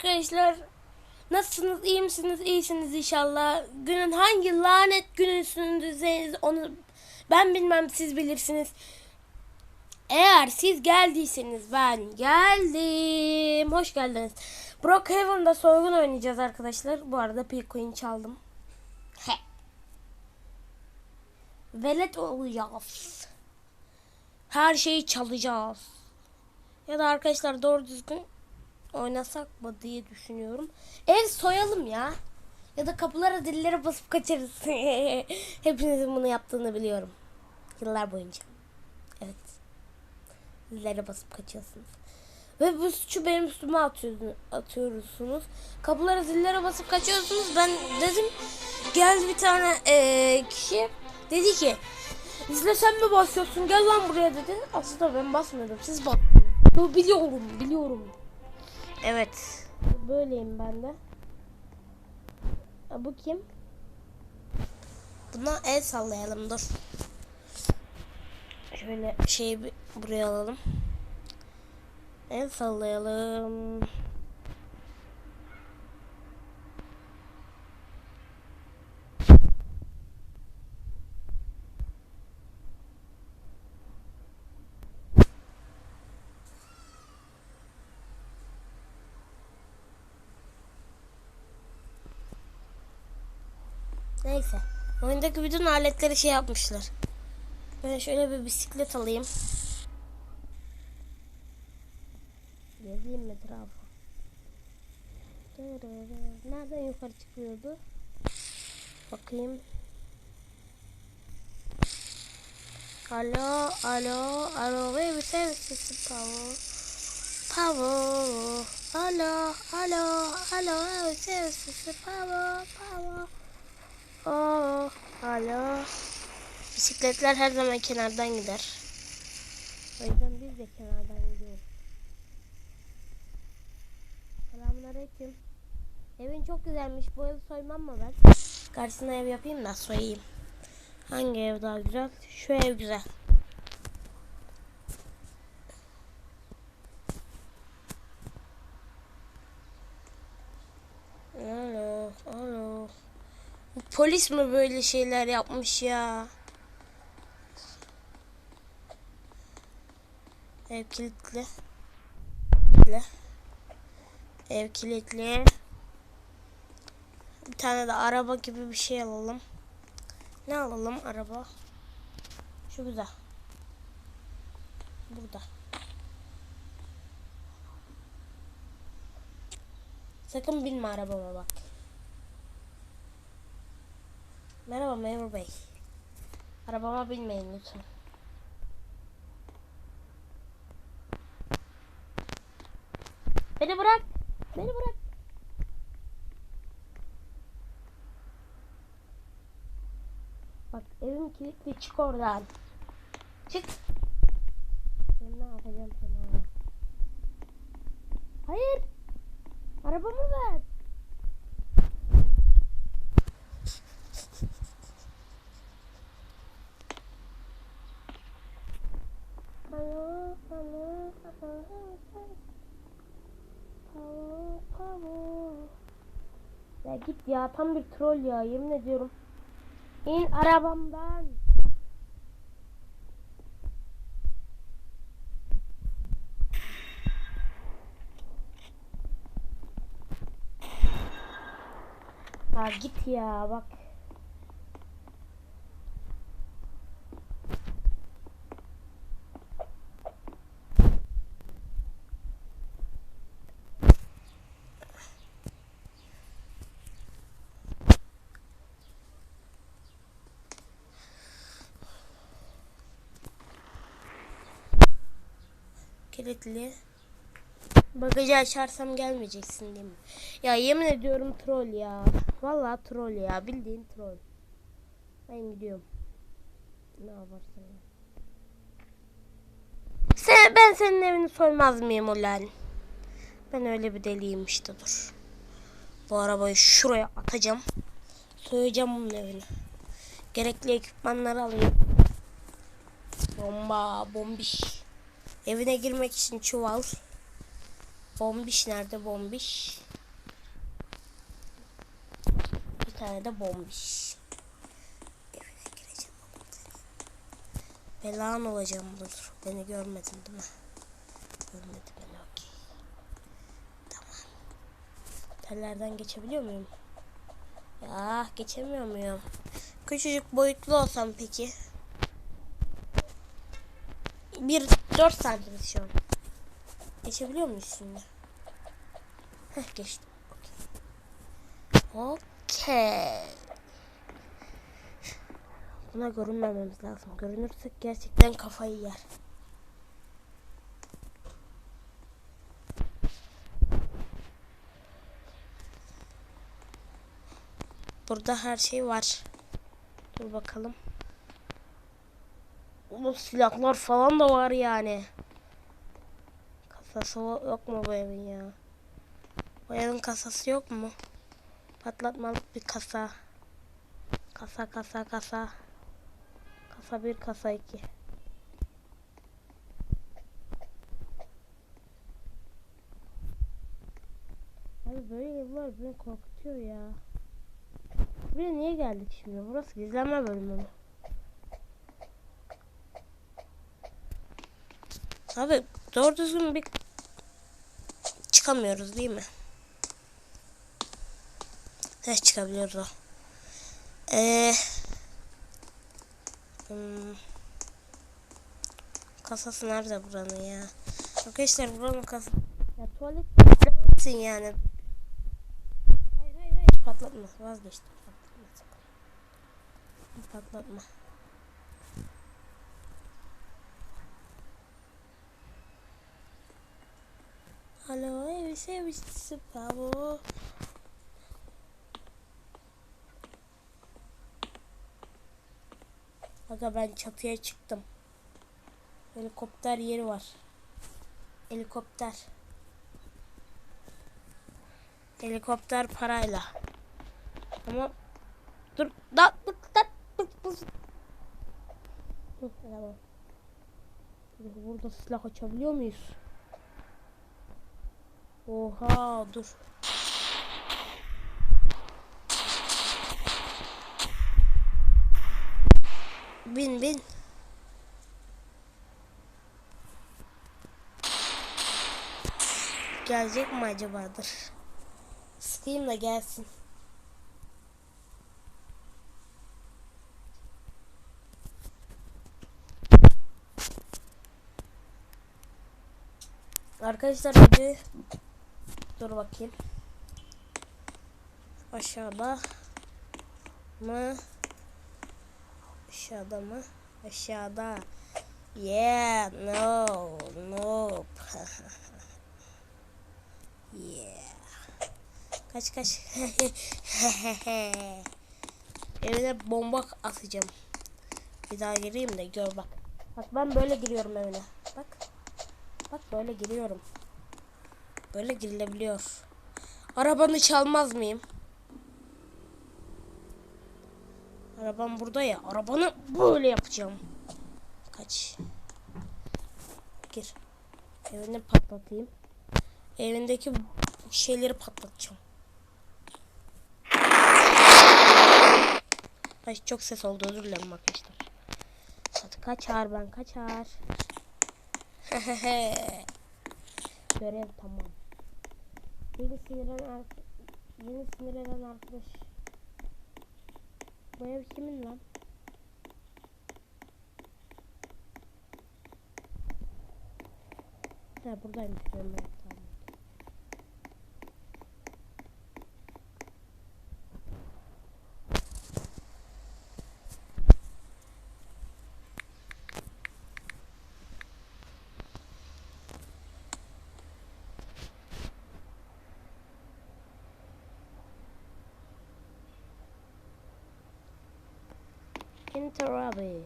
arkadaşlar. Nasılsınız? İyi misiniz? İyisiniz inşallah. Günün hangi lanet günüsünüzdeyseniz onu ben bilmem siz bilirsiniz. Eğer siz geldiyseniz ben geldim. Hoş geldiniz. Brookhaven'da soygun oynayacağız arkadaşlar. Bu arada Pilcoin çaldım. He. Velet olacağız. Her şeyi çalacağız. Ya da arkadaşlar doğru düzgün oynasak mı diye düşünüyorum. Ev soyalım ya. Ya da kapılara dillere basıp kaçarız. Hepinizin bunu yaptığını biliyorum. Yıllar boyunca. Evet. Dillere basıp kaçıyorsunuz. Ve bu suçu benim üstüme atıyorsunuz. Kapılara zillere basıp kaçıyorsunuz. Ben dedim geldi bir tane eee, kişi dedi ki İzle sen mi basıyorsun gel lan buraya dedi. Aslında ben basmıyordum siz bak. Biliyorum biliyorum. Evet. Böyleyim ben de. Bu kim? Buna el sallayalım dur. Şöyle şeyi buraya alalım. El sallayalım. Neyse. Oyundaki bütün aletleri şey yapmışlar. Ben şöyle bir bisiklet alayım. Gezeyim etrafı. Nereden yukarı çıkıyordu? Bakayım. Alo, alo, alo, baby services power. Power. Alo, alo, alo, baby services power, power. Oh, alo. Bisikletler her zaman kenardan gider. O yüzden biz de kenardan gidiyoruz. Selamünaleyküm. Evin çok güzelmiş. Bu evi soymam mı ben? Karşısına ev yapayım da soyayım. Hangi ev daha güzel? Şu ev güzel. Alo, alo. Bu Polis mi böyle şeyler yapmış ya? Ev kilitli. Ev kilitli. Bir tane de araba gibi bir şey alalım. Ne alalım araba? Şu güzel. Burada. Sakın binme arabama bak. Merhaba memur bey. Arabama binmeyin lütfen. Beni bırak. Beni bırak. Bak evim kilitli çık oradan. Çık. Ben ne yapacağım sana? Hayır. Arabamı ver. Alo, alo, alo, alo, alo. Ya git ya tam bir troll ya yemin ediyorum. İn arabamdan. Ya git ya bak. Kilitli. Bagajı açarsam gelmeyeceksin değil mi? Ya yemin ediyorum troll ya. Vallahi troll ya. Bildiğin troll. Ben gidiyorum. Ne yaparsın ya? Sen, ben senin evini soymaz mıyım ulan? Ben öyle bir deliyim işte dur. Bu arabayı şuraya atacağım. Soyacağım bunun evini. Gerekli ekipmanları alayım. Bomba, bombiş. Evine girmek için çuval. Bombiş nerede bombiş? Bir tane de bombiş. Evine gireceğim. Belan olacağım dur. Beni görmedin değil mi? Görmedi beni okey. Tamam. Tellerden geçebiliyor muyum? Ya geçemiyor muyum? Küçücük boyutlu olsam peki. Bir dört santim şu an. Geçebiliyor muyuz şimdi? Heh geçtim. Okey. Buna görünmememiz lazım. Görünürsek gerçekten kafayı yer. Burada her şey var. Dur bakalım. Oğlum silahlar falan da var yani. Kasası yok mu bu evin ya? Bu evin kasası yok mu? Patlatmalık bir kasa. Kasa kasa kasa. Kasa bir kasa iki. Abi böyle yıllar beni korkutuyor ya. Buraya niye geldik şimdi? Burası gizlenme bölümü mü? Abi doğru düzgün bir çıkamıyoruz değil mi? Ne çıkabiliyoruz o? Ee, hmm, kasası nerede buranın ya? Arkadaşlar buranın kasası. Ya tuvalet patlamasın yani. Hayır hayır hayır patlatma vazgeçtim. Patlatma sakın. Patlatma. Alo evi sevmişsin Pavo. Aga ben çatıya çıktım. Helikopter yeri var. Helikopter. Helikopter parayla. Ama dur da dur da dur. Dur, Burada silah açabiliyor muyuz? Oha dur. Bin bin. Gelecek mi acabadır? Sıkayım da gelsin. Arkadaşlar bir dur bakayım. Aşağıda mı? Aşağıda mı? Aşağıda. Yeah, no, nope. yeah. Kaç kaç. Evine bomba atacağım. Bir daha gireyim de gör bak. Bak ben böyle giriyorum evine. Bak. Bak böyle giriyorum. Böyle girilebiliyor. Arabanı çalmaz mıyım? Arabam burada ya. Arabanı böyle yapacağım. Kaç. Gir. Evini patlatayım. Evindeki şeyleri patlatacağım. Ay çok ses oldu özür dilerim arkadaşlar. Hadi kaçar ben kaçar. Görev tamam. Yeni sinirlen yeni sinirlenen arkadaş. Bu ev kimin lan? Ha buradaymış ben ben tamam. Enter abi.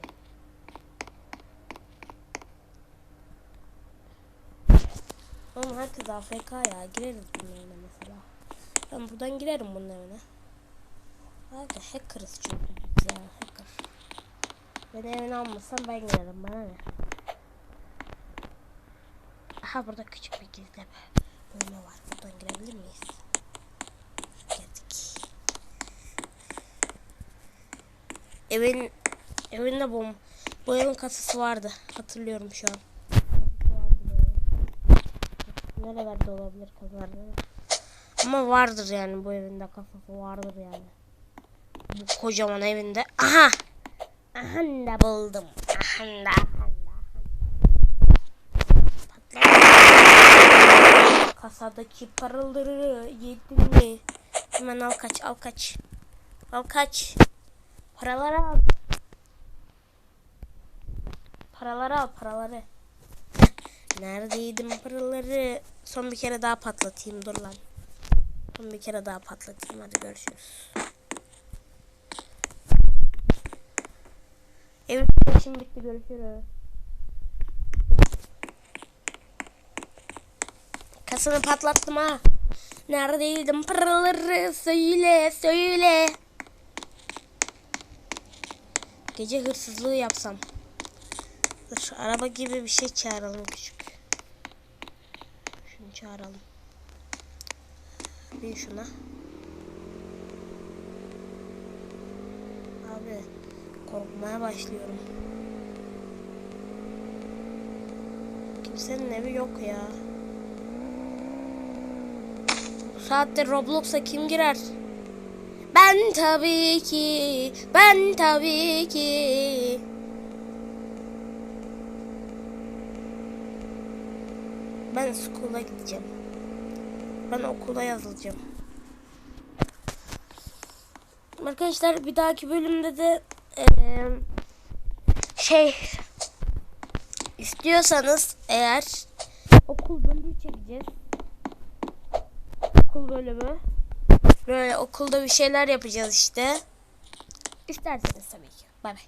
Oğlum herkes AFK ya. Gireriz evine mesela. Ben buradan girerim evine. Hadi hackerız çünkü biz ya hacker. Beni evine almasan ben girerim bana ne. Aha burada küçük bir gizleme. Bölme var. Buradan girebilir miyiz? Evin evinde bom bu evin kasası vardı. Hatırlıyorum şu an. Nerelerde olabilir kasalarda? Ama vardır yani bu evinde kasası vardır yani. Bu kocaman evinde. Aha! Aha da buldum. Aha da. Kasadaki paraları yedin mi? Hemen al kaç al kaç. Al kaç. Paraları al. Paraları al paraları. Neredeydim paraları? Son bir kere daha patlatayım dur lan. Son bir kere daha patlatayım hadi görüşürüz. Evet işim bitti görüşürüz. Kasanı patlattım ha. Neredeydim paraları söyle söyle. Gece hırsızlığı yapsam. Dur araba gibi bir şey çağıralım küçük. Şunu çağıralım. Bin şuna. Abi korkmaya başlıyorum. Kimsenin evi yok ya. Bu saatte Roblox'a kim girer? Ben tabii ki, ben tabii ki. Ben okula gideceğim. Ben okula yazılacağım. Arkadaşlar bir dahaki bölümde de eee, şey istiyorsanız eğer okul bölümü çekeceğiz. Okul bölümü. Böyle okulda bir şeyler yapacağız işte. İsterseniz tabii ki. Bay bay.